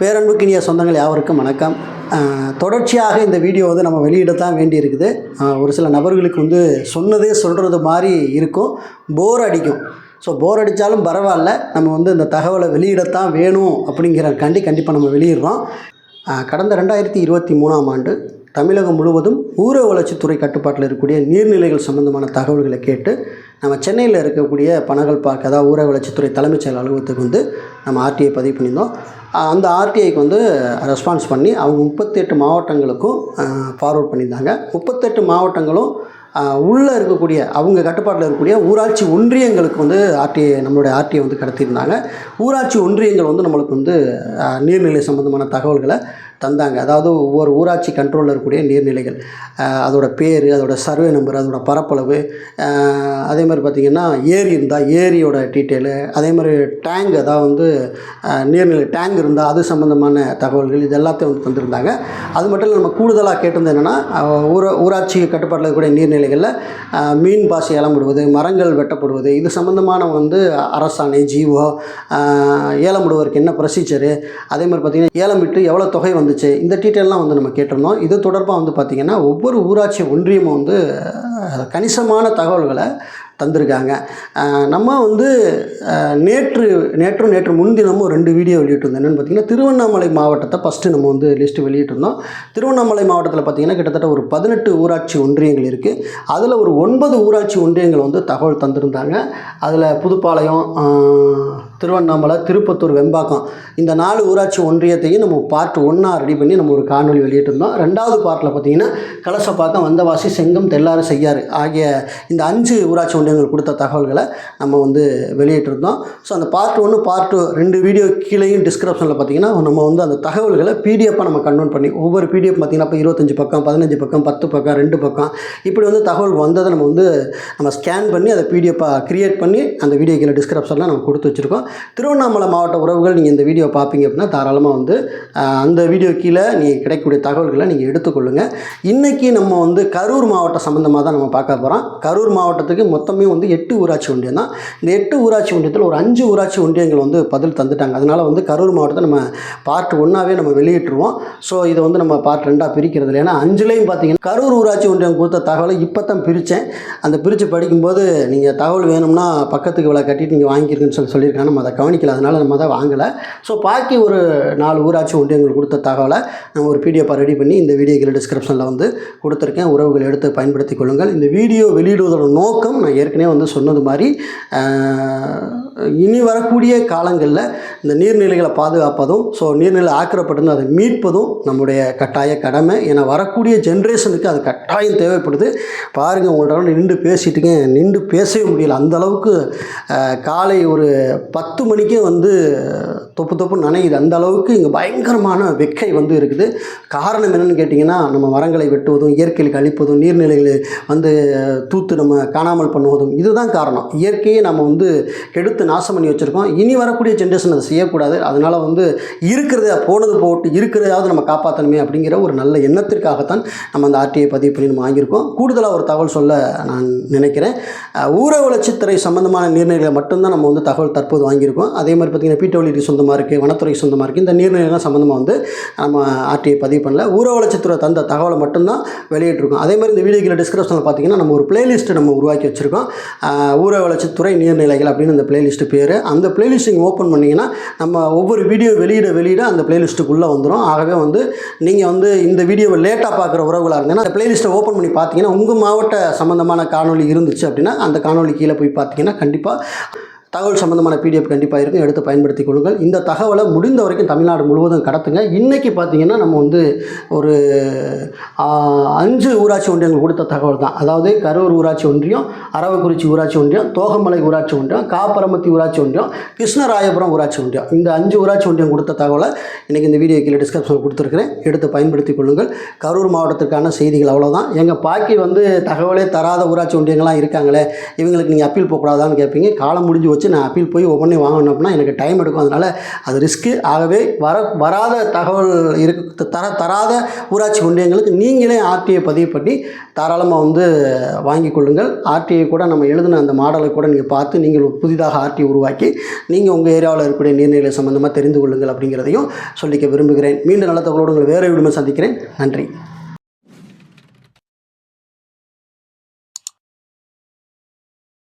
பேரன்புக்கினிய சொந்தங்கள் யாவருக்கும் வணக்கம். தொடர்ச்சியாக இந்த வீடியோ வந்து நம்ம வெளியிடத்தான் வேண்டி இருக்குது ஒரு சில நபர்களுக்கு வந்து சொன்னதே சொல்கிறது மாதிரி இருக்கும். போர் அடிக்கும். ஸோ போர் அடித்தாலும் பரவாயில்ல. நம்ம வந்து இந்த தகவலை வெளியிடத்தான் வேணும் அப்படிங்கிறக்காண்டி கண்டிப்பாக நம்ம வெளியிடுறோம். கடந்த ரெண்டாயிரத்தி இருபத்தி மூணாம் ஆண்டு தமிழகம் முழுவதும் ஊரக வளர்ச்சித்துறை கட்டுப்பாட்டில் இருக்கக்கூடிய நீர்நிலைகள் சம்பந்தமான தகவல்களை கேட்டு நம்ம சென்னையில் இருக்கக்கூடிய பனகல் பார்க் அதாவது ஊரக வளர்ச்சித்துறை தலைமைச் செயல் அலுவலகத்துக்கு வந்து நம்ம ஆர்டிஐ பதிவு பண்ணியிருந்தோம். அந்த ஆர்டிஐக்கு வந்து ரெஸ்பான்ஸ் பண்ணி அவங்க முப்பத்தெட்டு மாவட்டங்களுக்கும் ஃபார்வர்ட் பண்ணியிருந்தாங்க. முப்பத்தெட்டு மாவட்டங்களும் உள்ளே இருக்கக்கூடிய அவங்க கட்டுப்பாட்டில் இருக்கக்கூடிய ஊராட்சி ஒன்றியங்களுக்கு வந்து ஆர்டிஐ நம்மளுடைய ஆர்டிஐ வந்து கடத்தியிருந்தாங்க. ஊராட்சி ஒன்றியங்கள் வந்து நம்மளுக்கு வந்து நீர்நிலை சம்மந்தமான தகவல்களை தந்தாங்க. அதாவது ஒவ்வொரு ஊராட்சி கண்ட்ரோலில் இருக்கக்கூடிய நீர்நிலைகள் அதோடய பேர் அதோடய சர்வே நம்பர் அதோடய பரப்பளவு அதே மாதிரி பார்த்திங்கன்னா ஏரி இருந்தால் ஏரியோட டீட்டெயிலு அதே மாதிரி டேங்க் அதாவது வந்து நீர்நிலை டேங்க் இருந்தால் அது சம்மந்தமான தகவல்கள் இது எல்லாத்தையும் வந்து தந்திருந்தாங்க. அது மட்டும் இல்லை நம்ம கூடுதலாக கேட்டிருந்தது என்னென்னா ஊர ஊராட்சி கட்டுப்பாட்டில் இருக்கக்கூடிய நீர்நிலைகளில் மீன் பாசி ஏலமிடுவது மரங்கள் வெட்டப்படுவது இது சம்மந்தமான வந்து அரசாணை ஜீவோ ஏலமிடுவதற்கு ஏலம் என்ன ப்ரொசீஜரு அதே மாதிரி பார்த்திங்கன்னா ஏலம் விட்டு எவ்வளோ தொகை வந்து வந்துச்சு. இந்த டீட்டெயிலெலாம் வந்து நம்ம கேட்டிருந்தோம். இது தொடர்பாக வந்து பார்த்திங்கன்னா ஒவ்வொரு ஊராட்சி ஒன்றியமும் வந்து கணிசமான தகவல்களை தந்திருக்காங்க. நம்ம வந்து நேற்று நேற்று நேற்றும் நேற்று முன்தினமும் ரெண்டு வீடியோ வெளியிட்டிருந்தோம். என்னென்னு பார்த்தீங்கன்னா திருவண்ணாமலை மாவட்டத்தை ஃபஸ்ட்டு நம்ம வந்து லிஸ்ட்டு வெளியிட்டிருந்தோம். திருவண்ணாமலை மாவட்டத்தில் பார்த்திங்கன்னா கிட்டத்தட்ட ஒரு பதினெட்டு ஊராட்சி ஒன்றியங்கள் இருக்குது அதில் ஒரு ஒன்பது ஊராட்சி ஒன்றியங்கள் வந்து தகவல் தந்திருந்தாங்க. அதில் புதுப்பாளையம் திருவண்ணாமலை திருப்பத்தூர் வெம்பாக்கம் இந்த நாலு ஊராட்சி ஒன்றியத்தையும் நம்ம பார்ட் ஒன்றா ரெடி பண்ணி நம்ம ஒரு காணொலி வெளியிட்டிருந்தோம். ரெண்டாவது பார்ட்டில் பார்த்தீங்கன்னா கலசப்பாக்கம் வந்தவாசி செங்கம் தெல்லாறு செய்யாறு ஆகிய இந்த அஞ்சு ஊராட்சி ஒன்றியங்கள் கொடுத்த தகவல்களை நம்ம வந்து வெளியிட்டிருந்தோம். ஸோ அந்த பார்ட் ஒன்று பார்ட் டூ ரெண்டு வீடியோ கீழேயும் டிஸ்கிரிப்ஷனில் பார்த்தீங்கன்னா நம்ம வந்து அந்த தகவல்களை பிடிஎஃபாக நம்ம கன்வெர்ட் பண்ணி ஒவ்வொரு பிடிஎஃப் பார்த்தீங்கன்னா இப்போ இருபத்தஞ்சு பக்கம் பதினஞ்சு பக்கம் பத்து பக்கம் ரெண்டு பக்கம் இப்படி வந்து தகவல் வந்ததை நம்ம வந்து நம்ம ஸ்கேன் பண்ணி அதை பிடிஎஃபாக கிரியேட் பண்ணி அந்த வீடியோ கீழே டிஸ்கிரிப்ஷனில் நம்ம கொடுத்து வச்சுருக்கோம். திருவண்ணாமலை மாவட்ட உறவுகள் நீங்கள் இந்த வீடியோ பார்ப்பீங்க அப்படின்னா தாராளமாக வந்து அந்த வீடியோ கீழே நீங்கள் கிடைக்கக்கூடிய தகவல்களை நீங்கள் எடுத்துக்கொள்ளுங்கள் இன்றைக்கி நம்ம வந்து கரூர் மாவட்டம் சம்மந்தமாக தான் நம்ம பார்க்க போகிறோம் கரூர் மாவட்டத்துக்கு மொத்தமே வந்து எட்டு ஊராட்சி ஒன்றியம் தான். இந்த எட்டு ஊராட்சி ஒன்றியத்தில் ஒரு அஞ்சு ஊராட்சி ஒன்றியங்கள் வந்து பதில் தந்துட்டாங்க. அதனால் வந்து கரூர் மாவட்டத்தை நம்ம பார்ட் ஒன்றாவே நம்ம வெளியிட்டுருவோம். ஸோ இதை வந்து நம்ம பார்ட் ரெண்டாக பிரிக்கிறது இல்லை. ஏன்னா அஞ்சுலேயும் பார்த்தீங்கன்னா கரூர் ஊராட்சி ஒன்றியம் கொடுத்த தகவலை இப்போ தான் பிரித்தேன் அந்த பிரித்து படிக்கும்போது நீங்கள் தகவல் வேணும்னா பக்கத்துக்கு இவ்வளோ கட்டிட்டு நீங்கள் வாங்கிக்கிறீங்கன்னு சொல்லி சொல்லியிருக்காங்க நம்ம அதை கவனிக்கல அதனால் நம்ம அதை வாங்கலை. ஸோ பாக்கி ஒரு நாலு ஊராட்சி ஒன்றியங்கள் கொடுத்த தகவலை நம்ம ஒரு பிடிஎஃபாக ரெடி பண்ணி இந்த வீடியோக்கில் டிஸ்கிரிப்ஷனில் வந்து கொடுத்துருக்கேன். உறவுகள் எடுத்து பயன்படுத்திக் கொள்ளுங்கள். இந்த வீடியோ வெளியிடுவதோட நோக்கம் நான் ஏற்கனவே வந்து சொன்னது மாதிரி இனி வரக்கூடிய காலங்களில் இந்த நீர்நிலைகளை பாதுகாப்பதும் ஸோ நீர்நிலை ஆக்கிரப்பட்டு அதை மீட்பதும் நம்முடைய கட்டாய கடமை. ஏன்னா வரக்கூடிய ஜென்ரேஷனுக்கு அது கட்டாயம் தேவைப்படுது. பாருங்கள் உங்கள்கிட்ட நின்று பேசிட்டுங்க. நின்று பேசவே முடியல. அந்தளவுக்கு காலை ஒரு பத்து பத்து மணிக்கே வந்து தொப்பு தொப்பு நனையுது. அந்த அளவுக்கு இங்கே பயங்கரமான வெக்கை வந்து இருக்குது. காரணம் என்னென்னு கேட்டிங்கன்னா நம்ம மரங்களை வெட்டுவதும் இயற்கையில் அழிப்பதும் நீர்நிலைகளை வந்து தூத்து நம்ம காணாமல் பண்ணுவதும் இதுதான் காரணம். இயற்கையை நம்ம வந்து கெடுத்து நாசம் பண்ணி வச்சுருக்கோம். இனி வரக்கூடிய ஜென்ரேஷன் அதை செய்யக்கூடாது. அதனால் வந்து இருக்கிறத போனது போட்டு இருக்கிறதாவது நம்ம காப்பாற்றணுமே அப்படிங்கிற ஒரு நல்ல எண்ணத்திற்காகத்தான் நம்ம அந்த ஆர்டிஐ பதிவு பண்ணி நம்ம வாங்கியிருக்கோம். கூடுதலாக ஒரு தகவல் சொல்ல நான் நினைக்கிறேன். ஊர வளர்ச்சித்துறை சம்பந்தமான நீர்நிலைகளை மட்டும்தான் நம்ம வந்து தகவல் தற்போது வாங்கி வாங்கியிருக்கோம் அதே மாதிரி பார்த்திங்கன்னா பிடபிள்யூடி சொந்தமாக இருக்குது வனத்துறை சொந்தமாக இருக்குது இந்த நீர்நிலைகள் சம்மந்தமாக வந்து நம்ம ஆர்டிஐ பதிவு பண்ணல. ஊர வளர்ச்சித்துறை தந்த தகவலை மட்டும்தான் வெளியிட்டிருக்கோம். அதே மாதிரி இந்த வீடியோக்கில் டிஸ்கிரிப்ஷனில் பார்த்தீங்கன்னா நம்ம ஒரு பிளேலிஸ்ட் நம்ம உருவாக்கி வச்சுருக்கோம். ஊர வளர்ச்சித்துறை நீர்நிலைகள் அப்படின்னு அந்த பிளேலிஸ்ட் பேர். அந்த பிளேலிஸ்ட் நீங்கள் ஓப்பன் பண்ணிங்கன்னா நம்ம ஒவ்வொரு வீடியோ வெளியிட வெளியிட அந்த பிளேலிஸ்ட்டுக்குள்ளே வந்துடும் ஆகவே வந்து நீங்கள் வந்து இந்த வீடியோவை லேட்டாக பார்க்குற உறவுகளாக இருந்தீங்கன்னா அந்த பிளேலிஸ்ட்டை ஓப்பன் பண்ணி பார்த்தீங்கன்னா உங்கள் மாவட்ட சம்மந்தமான காணொளி இருந்துச்சு அப்படின்னா அந்த காணொளி கீழே போய் பார்த்தீங்கன்னா கண்டிப்பாக தகவல் சம்மந்தமான பிடிஎஃப் கண்டிப்பாக இருக்கும். எடுத்து பயன்படுத்திக் கொள்ளுங்கள். இந்த தகவலை முடிந்த வரைக்கும் தமிழ்நாடு முழுவதும் கடத்துங்க. இன்றைக்கி பார்த்தீங்கன்னா நம்ம வந்து ஒரு அஞ்சு ஊராட்சி ஒன்றியங்கள் கொடுத்த தகவல் தான். அதாவது கரூர் ஊராட்சி ஒன்றியம் அரவக்குறிச்சி ஊராட்சி ஒன்றியம் தோகமலை ஊராட்சி ஒன்றியம் காப்பரமத்தி ஊராட்சி ஒன்றியம் கிருஷ்ணராயபுரம் ஊராட்சி ஒன்றியம். இந்த அஞ்சு ஊராட்சி ஒன்றியம் கொடுத்த தகவலை இன்றைக்கி இந்த வீடியோ கீழே டிஸ்கிரிப்ஷனில் கொடுத்துருக்கிறேன். எடுத்து பயன்படுத்திக் கொள்ளுங்கள். கரூர் மாவட்டத்திற்கான செய்திகள் அவ்வளோதான் எங்கள் பாக்கி வந்து தகவலே தராத ஊராட்சி ஒன்றியங்கள்லாம் இருக்காங்களே இவங்களுக்கு நீங்கள் அப்பீல் போகக்கூடாதான்னு கேட்பீங்க காலம் முடிஞ்சு வச்சு நான் அப்பீல் போய் ஒவ்வொன்றையும் வாங்கணும் அப்படின்னா எனக்கு டைம் எடுக்கும். அதனால் அது ரிஸ்க்கு ஆகவே வர வராத தகவல் இருக்கு தர தராத ஊராட்சி ஒன்றியங்களுக்கு நீங்களே ஆர்டிஐ பதிவு பண்ணி தாராளமாக வந்து வாங்கி கொள்ளுங்கள். ஆர்டிஐ கூட நம்ம எழுதின அந்த மாடலை கூட நீங்கள் பார்த்து நீங்கள் புதிதாக ஆர்டிஐ உருவாக்கி நீங்கள் உங்கள் ஏரியாவில் இருக்கக்கூடிய நீர்நிலை சம்பந்தமாக தெரிந்து கொள்ளுங்கள் அப்படிங்கிறதையும் சொல்லிக்க விரும்புகிறேன். மீண்டும் நல்ல தகவலோடு உங்கள் வேறு விடுமை சந்திக்கிறேன். நன்றி.